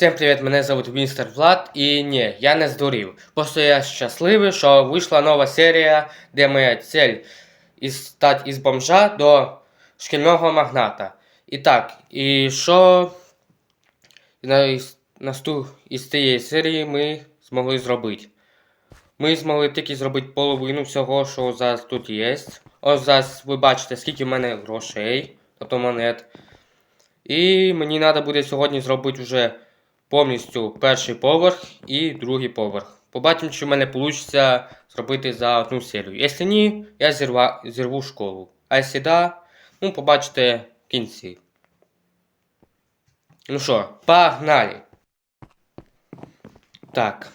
Всім привіт, мене звуть містер Влад, і ні, я не здурів. Просто я щасливий, що вийшла нова серія, де моя цель із стати із бомжа до шкільного магната. І так, і що на, наступ, із цієї серії ми змогли зробити? Ми змогли тільки зробити половину всього, що зараз тут є. Ось зараз ви бачите, скільки в мене грошей, тобто монет. І мені треба буде сьогодні зробити вже повністю перший поверх і другий поверх. Побачимо, чи в мене вийде зробити за одну серію. Якщо ні, я зірва, зірву школу. А якщо да, ну побачите в кінці. Ну що, погнали! Так.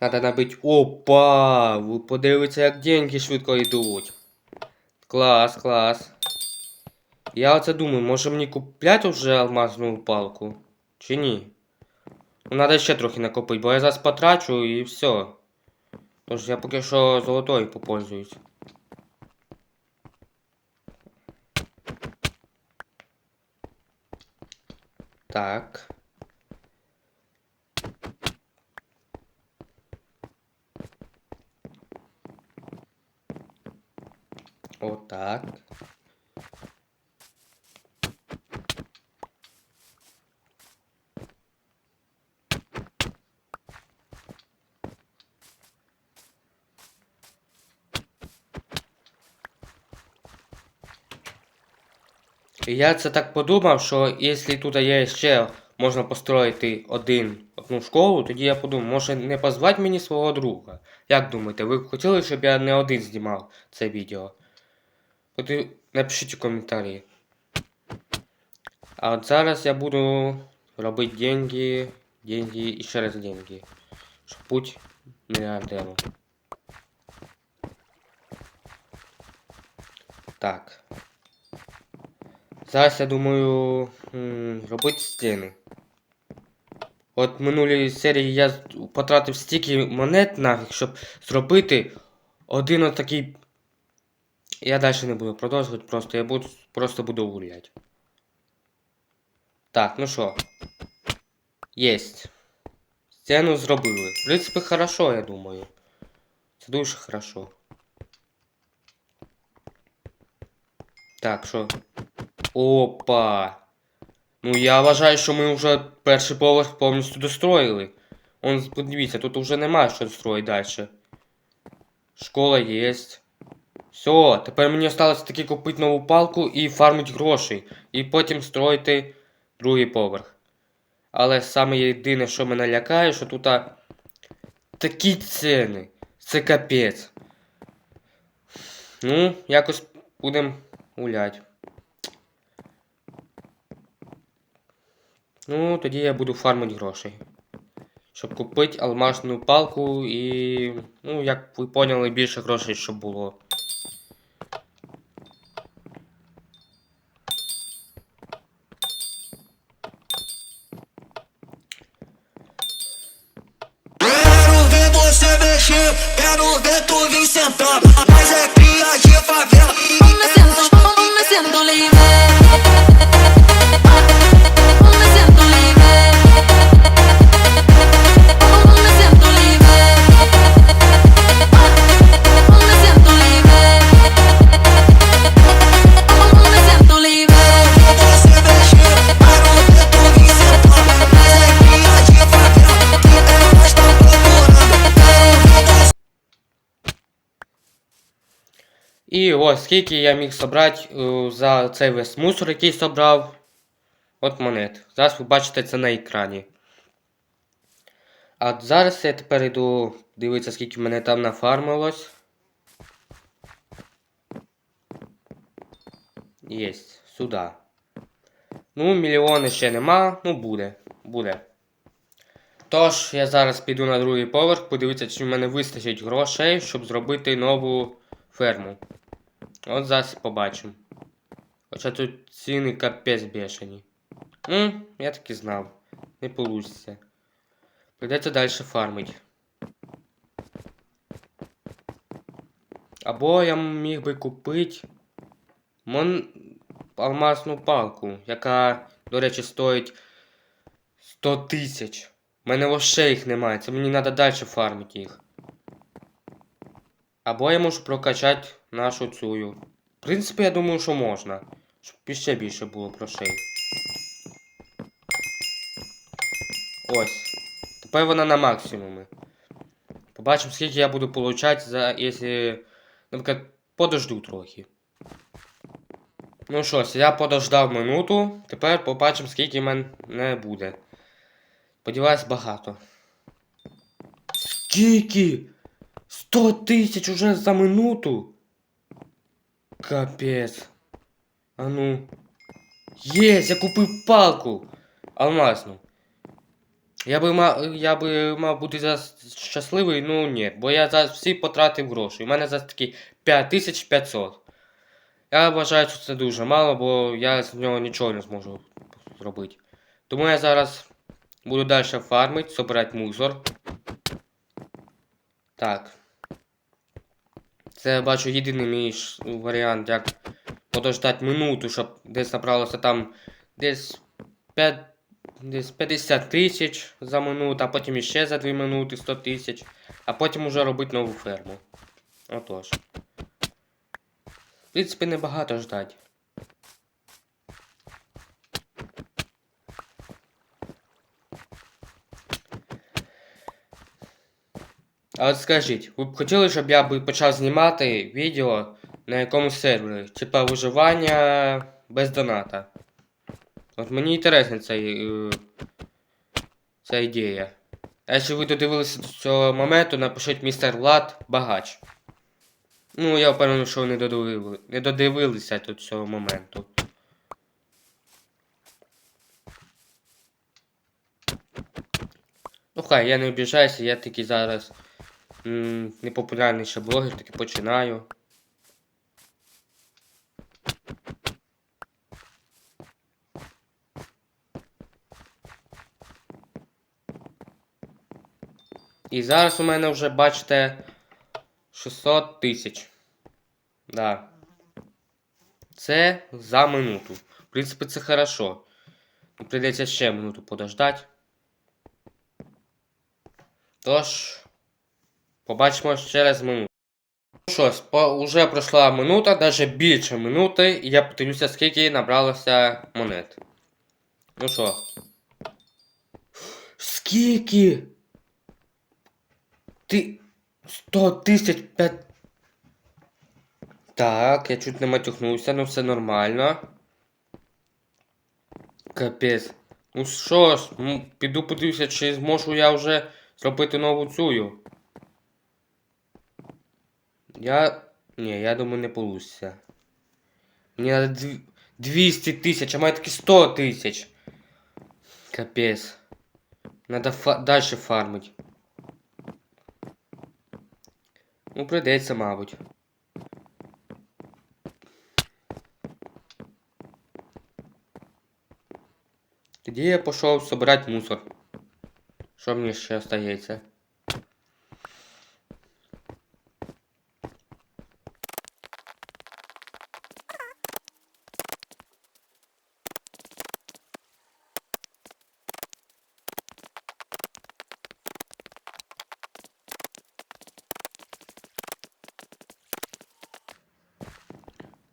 Надо набити. Опа! Ви подивіться, як деньги швидко йдуть. Клас, клас. Я оце думаю, може мені купляти вже алмазну палку? Чи ні? Надо ще трохи накопити, бо я зараз потрачу і все. Тож я поки що золотою попользуюсь. Так. Отак. І я це так подумав, що якщо тут є ще можна построїти один, одну школу, тоді я подумав, може не позвати мені свого друга. Як думаєте, ви б хотіли, щоб я не один знімав це відео? От напишіть у коментарі. А от зараз я буду робити деньги, деньги і ще раз деньги. Щоб бути мільярдером. Так. Зараз я думаю робити стіни. От минулій серії я потратив стільки монет нафіг, щоб зробити один отакий. Я далі не буду продовжувати, просто я буду просто буду гуляти. Так, ну що. Єсть. Стіну зробили. В принципі, хорошо, я думаю. Це дуже хорошо. Так, що? Опа. Ну я вважаю, що ми вже перший поверх повністю достроїли. Он, подивіться, тут вже немає що строїти далі. Школа є. Все, тепер мені осталось таки купити нову палку і фармити гроші. І потім строїти другий поверх. Але саме єдине, що мене лякає, що тут такі ціни. Це капець. Ну, якось будемо гуляти. Ну, тоді я буду фармити грошей. Щоб купити алмазну палку і. Ну, як ви поняли, більше грошей, щоб було. Quero ver І ось скільки я міг зібрати е, за цей весь мусор, який зібрав. От монет. Зараз ви бачите це на екрані. А зараз я тепер йду дивитися, скільки мене там нафармилось. Єсть, сюди. Ну, мільйони ще нема, ну буде. Буде. Тож, я зараз піду на другий поверх, подивитися, чи в мене вистачить грошей, щоб зробити нову ферму. От зараз побачимо. Хоча тут ціни капець бешені. М, я так і знав. Не получиться. Придеться далі фармити. Або я міг би купити мон... алмазну палку, яка, до речі, стоїть 100 тисяч. У мене вообще їх немає. Це мені треба далі фармити їх. Або я можу прокачати нашу цю. В принципі, я думаю, що можна. Щоб ще більше було грошей. Ось. Тепер вона на максимумі. Побачимо, скільки я буду получати за, якщо, наприклад, подожду трохи. Ну що я подождав минуту. Тепер побачимо, скільки мене буде. Сподіваюсь, багато. Скільки? 100 тисяч уже за минуту? Капець. А ну. Єсть, я купив палку. Алмазну. Я би мав, я би мав бути зараз щасливий, ну ні, бо я зараз всі потратив гроші. У мене зараз такі 5500. Я вважаю, що це дуже мало, бо я з нього нічого не зможу зробити. Тому я зараз буду далі фармити, собирати мусор. Так. Це я бачу єдиний мій варіант, як подождати минуту, щоб десь набралося там десь 5, десь 50 тисяч за минуту, а потім іще за 2 минути 100 тисяч, а потім уже робити нову ферму. Отож. В принципі, небагато ждать. А от скажіть, ви б хотіли, щоб я би почав знімати відео на якомусь сервері? Типа виживання без доната. От мені інтересна ця, е, ця ідея. А якщо ви додивилися до цього моменту, напишіть містер Влад багач. Ну, я впевнений, що ви не додивили, не додивилися до цього моменту. Ну хай, я не обіжаюся, я такий зараз непопулярний блогер, таки починаю. І зараз у мене вже, бачите, 600 тисяч. Да. Це за минуту. В принципі, це хорошо. Прийдеться ще минуту подождати. Тож, побачимо через минуту. Ну що ж, по, уже пройшла минута, навіть більше минути, і я подивлюся, скільки набралося монет. Ну що? Скільки? Ти 100 тисяч п'ять. Так, я чуть не матюхнувся, ну все нормально. Капець. Ну що ж, піду подивлюся, чи зможу я вже зробити нову цю. Я. Ні, я думаю, не получится. Мені надо дві- 200 тисяч, а має таки 100 тисяч. Капець. Надо фа дальше фармить. Ну, прийдеться, мабуть. Тоді я пішов собирати мусор. Що мені ще остається?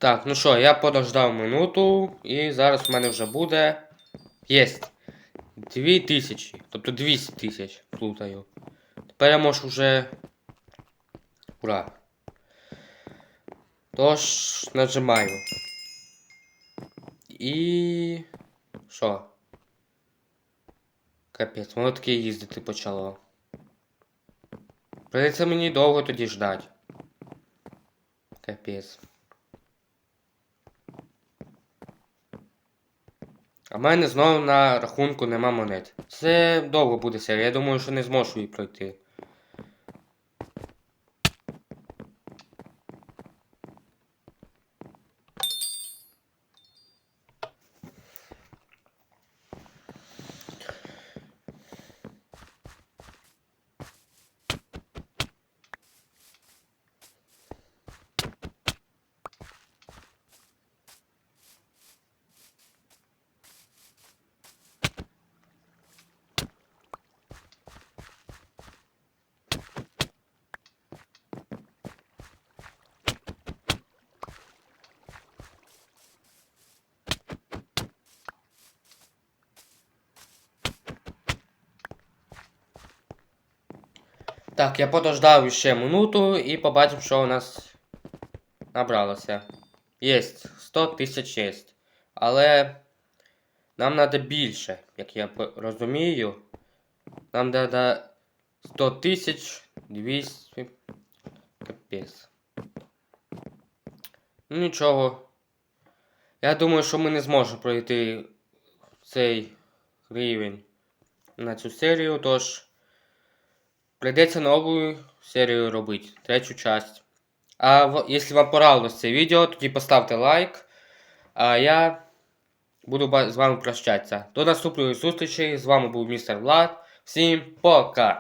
Так, ну що, я подождав минуту, і зараз в мене вже буде. Єсть. 2000, тобто 200 тисяч плутаю. Тепер я можу вже. Ура. Тож, нажимаю. І. Що? Капець, воно таке їздити почало. Придеться мені довго тоді ждати. Капець. А в мене знову на рахунку нема монет. Це довго буде серія, я думаю, що не зможу її пройти. Так, я подождав ще минуту і побачив, що у нас набралося. Єсть 100 тисяч єсть. Але нам треба більше, як я розумію. Нам треба 100 тисяч 200. Капець. Ну нічого. Я думаю, що ми не зможемо пройти цей рівень на цю серію, тож прийдеться новую серію робити, третю часть. А в- якщо вам понравилось це відео, тоді поставте лайк. А я буду з вами прощатися. До наступної зустрічі. З вами був містер Влад. Всім пока!